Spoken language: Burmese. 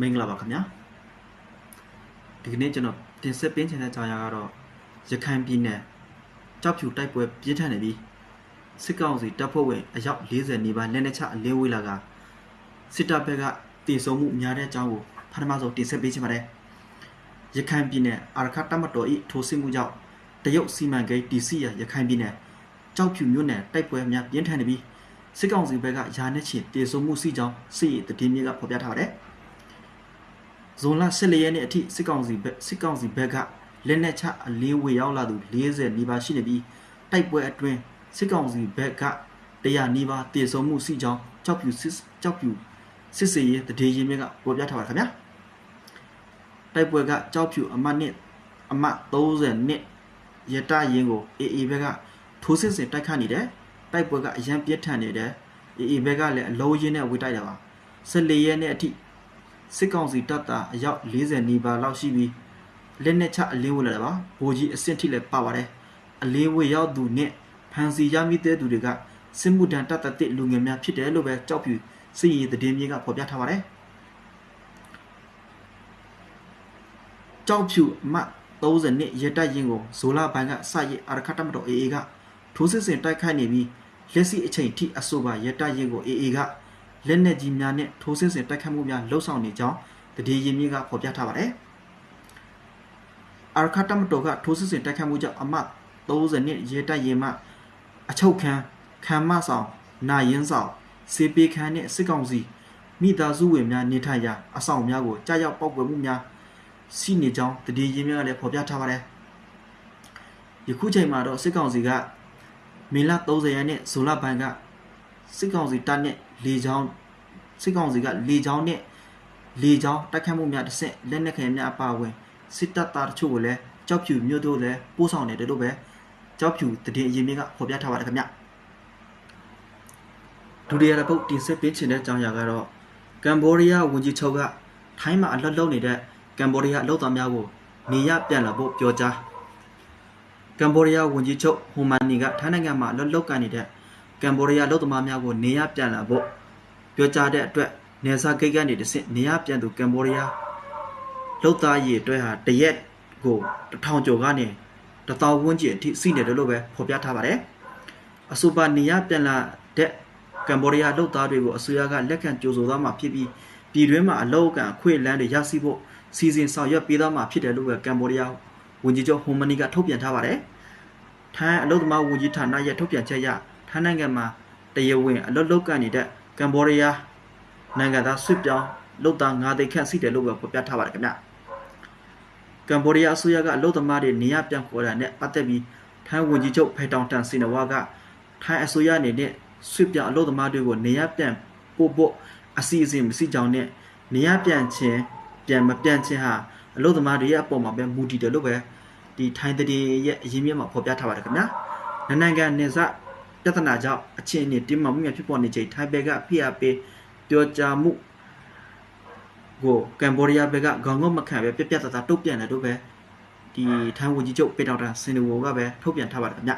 မင်္ဂလာပါခင်ဗျာဒီကနေ့ကျွန်တော်တင်ဆက်ပေးချင်တဲ့အကြောင်းအရာကတော့ရခိုင်ပြည်နယ်ကြောက်ဖြူတိုက်ပွဲပြင်းထန်နေပြီးစစ်ကောင်စီတပ်ဖွဲ့ဝင်အယောက်40နီးပါးလက်နက်ချအလင်းဝေးလာကစစ်တပ်ဘက်ကတည်ဆုံမှုများတဲ့အကြောင်းကိုပထမဆုံးတင်ဆက်ပေးချင်ပါတယ်ရခိုင်ပြည်နယ်အာရခတ်တပ်မတော်၏ထိုးစစ်မှုကြောင့်တရုတ်စီမံကိန်းတီစီရရခိုင်ပြည်နယ်ကြောက်ဖြူမြို့နယ်တိုက်ပွဲများပြင်းထန်နေပြီးစစ်ကောင်စီဘက်ကယာနဲ့ချီတည်ဆုံမှုစီကြောင်းစစ်ရေးတည်င်းမြစ်ကဖော်ပြထားပါတယ် ဇွန်လ14ရက်နေ့အထိစစ်ကောင်စီဘက်စစ်ကောင်စီဘက်ကလက်နက်ချအလေးဝေရောက်လာသူ40နီးပါးရှိနေပြီးတိုက်ပွဲအတွင်းစစ်ကောင်စီဘက်က100နီးပါးတည်ဆုံမှုစီကြောင်းကြောက်ဖြူစစ်ကြောက်ဖြူစစ်စေးရေးတည်င်းမြစ်ကဖော်ပြထားပါတယ်ခင်ဗျာတိုက်ပွဲကကြောက်ဖြူအမှတ်နှစ်အမှတ်30နှစ်ရတရင်ကို AA ဘက်ကထိုးစစ်ဆင်တိုက်ခတ်နေတယ်တိုက်ပွဲကအရန်ပြင်းထန်နေတယ် AA ဘက်ကလည်းအလုံးရင်းနဲ့ဝေတိုက်တာပါ14ရက်နေ့အထိ စစ်ကောင်စီတပ်သားအယောက်40နီးပါးလောက်ရှိပြီးလက်နက်ချအလင်းဝေလာတာပါဘိုးကြီးအဆင့်ထိလည်းပါပါတယ်အလင်းဝေရောက်သူနဲ့ဖန်စီရမိတဲ့သူတွေကစစ်မှုထမ်းတပ်သက်လူငယ်များဖြစ်တယ်လို့ပဲကြောက်ပြူစစ်ရေးသတင်းမြေကဖော်ပြထားပါတယ်ကြောက်ဖြူအမှတ်30နှစ်ရတိုက်ရင်ကိုဇိုလာဘိုင်းကစရည်အာရခတ်တမတော် AA ကထိုးစစ်ဆင်တိုက်ခိုက်နေပြီးလက်ရှိအချိန်ထိအဆိုပါရတိုက်ရင်ကို AA က လက်နက်ကြီးများနဲ့ထိုးစစ်ဆင်တိုက်ခိုက်မှုများလှုပ်ဆောင်နေကြောင်းတတိယမြေကဖော်ပြထားပါတယ်အာရခတ်တမတော်ကထိုးစစ်ဆင်တိုက်ခိုက်မှုကြောင့်အမှတ်30နှစ်ရတိုက်ရင်မှအချုပ်ခံခံမဆောင်နာရင်ဆောင်စေပေခန်းနဲ့စစ်ကောင်စီမိသားစုဝင်များနေထိုင်ရာအဆောင်များကိုကြားရောက်ပောက်ကွယ်မှုများရှိနေကြောင်းတတိယမြေကလည်းဖော်ပြထားပါတယ်ယခုချိန်မှာတော့စစ်ကောင်စီကမေလ30ရက်နေ့ဇွန်လပိုင်းက စစ်ကောင်စီတပ်နဲ့လေကြောင်းစစ်ကောင်စီကလေကြောင်းနဲ့လေကြောင်းတိုက်ခတ်မှုများတစ်ဆင့်လက်နက်ခဲများအပါအဝင်စစ်တပ်သားတချို့ကိုလည်းကြောက်ဖြူမြို့တို့လည်းပို့ဆောင်နေတယ်လို့ပဲကြောက်ဖြူတည်င်းအရင်မြင့်ကဖော်ပြထားပါတယ်ခင်ဗျဒုတိယတစ်ပုတ်တင်ဆက်ပေးချင်တဲ့အကြောင်းအရာကတော့ကမ်ဘောဒီးယားဝန်ကြီးချုပ်ကထိုင်းမှာအလွတ်လုံနေတဲ့ကမ်ဘောဒီးယားအလုပ်သားများကိုနေရပြန်လာဖို့ပြောကြားကမ်ဘောဒီးယားဝန်ကြီးချုပ်ဟိုမန်နီကထိုင်းနိုင်ငံမှာလွတ်လောက်ကန်နေတဲ့ ကမ်ဘောဒီးယားလူသမားများကိုနေရပြန်လာဖို့ပြောကြားတဲ့အတွက်နေစာဂိတ်ကနေတဆင့်နေရပြန်သူကမ်ဘောဒီးယားလူသားရည်အတွက်ဟာတရက်ကိုတထောင်ကျော်ကနေတသောဝန်းကျင်အထိစီးနေတယ်လို့ပဲဖော်ပြထားပါတယ်အဆိုပါနေရပြန်လာတဲ့ကမ်ဘောဒီးယားလူသားတွေကိုအစိုးရကလက်ခံကြိုဆိုသွားမှာဖြစ်ပြီးပြည်တွင်းမှာအလောက်အကန်အခွင့်အလမ်းတွေရရှိဖို့စီစဉ်ဆောင်ရွက်ပေးသွားမှာဖြစ်တယ်လို့ပဲကမ်ဘောဒီးယားဝန်ကြီးချုပ်ဟွန်မနီကထုတ်ပြန်ထားပါတယ်။ထိုင်းအလုသမားဝန်ကြီးဌာနရဲ့ထုတ်ပြန်ချက်အရ ထိုင်းနိုင်ငံမှာတရားဝင်အလုလုကန်နေတဲ့ကမ်ဘောဒီးယားနိုင်ငံသားဆွစ်ပြောင်းလုသား9သိန်းခန့်ရှိတယ်လို့ပဲဖော်ပြထားပါတယ်ခင်ဗျ။ကမ်ဘောဒီးယားအစိုးရကအလုသမားတွေနေရပြန်ခေါ်တာနဲ့ပတ်သက်ပြီးထိုင်းဝန်ကြီးချုပ်ဖေတောင်တန်စင်နဝါကထိုင်းအစိုးရအနေနဲ့ဆွစ်ပြောင်းအလုသမားတွေကိုနေရပြန်ပို့ဖို့အစီအစဉ်မရှိကြောင်းနဲ့နေရပြန်ခြင်းပြန်မပြန်ခြင်းဟာအလုသမားတွေရဲ့အပေါ်မှာပဲမူတည်တယ်လို့ပဲဒီထိုင်းတည်ရဲ့အရင်းမြစ်မှာဖော်ပြထားပါတယ်ခင်ဗျာနိုင်ငံနေစ ပြဿနာကြောင့်အချင်းအနေတင်းမာမှုများဖြစ်ပေါ်နေချိန်ထိုင်းဘက်ကဖိအားပေးပြောကြားမှုကိုကမ်ဘောဒီးယားဘက်ကခေါင်းငုံမခံပဲပြက်ပြက်သားသားတုတ်ပြန်တယ်လို့ပဲဒီထိုင်းဝန်ကြီးချုပ်ပေတောင်တာစင်နူဝကပဲထုတ်ပြန်ထားပါတယ်ခင်ဗျာ